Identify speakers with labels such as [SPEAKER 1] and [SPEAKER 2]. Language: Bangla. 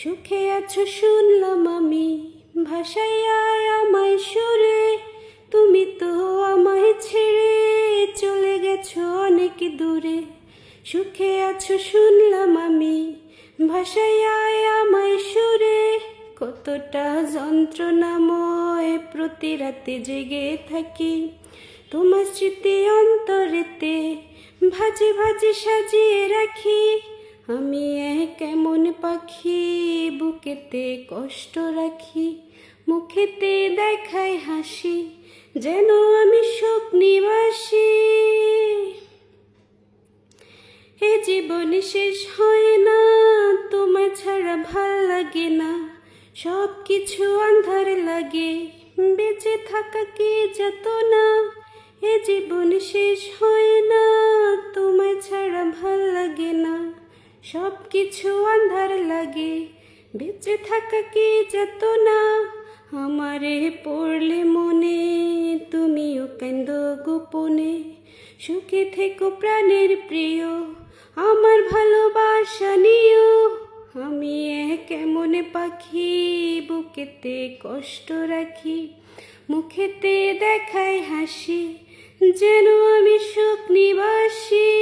[SPEAKER 1] সুখে আছো শুনলাম আমি। ভাষায় আমায় সুরে, তুমি তো আমায় ছেড়ে চলে গেছো অনেক দূরে। সুখে আছো শুনলাম আমি। ভাষায় আমায় সুরে, কতটা যন্ত্রণাময় প্রতি রাতে জেগে থাকি। তোমার স্মৃতি অন্তরেতে ভাজে ভাজে সাজিয়ে রাখি। আমি এক কেমন পাখি, বুকেতে কষ্ট রাখি, মুখেতে দেখাই হাসি, যেন আমি সুখ নিবাসী। এ জীবন শেষ হয় না তোমার ছাড়া ভালো লাগে না সব কিছু আন্ধার লাগে, বেঁচে থাকা কি যেত না এ জীবন শেষ হয় সব কিছু আন্ধার লাগে। বেঁচে থাকা কি যেত না আমারে পড়লে মনে, তুমিও কেন্দ গোপনে। সুখে থেকো প্রাণের প্রিয়, আমার ভালোবাসা নিও। আমি কেমন পাখি, বুকেতে কষ্ট রাখি। মুখেতে দেখাই হাসি, যেন আমি সুখ নিবাসী।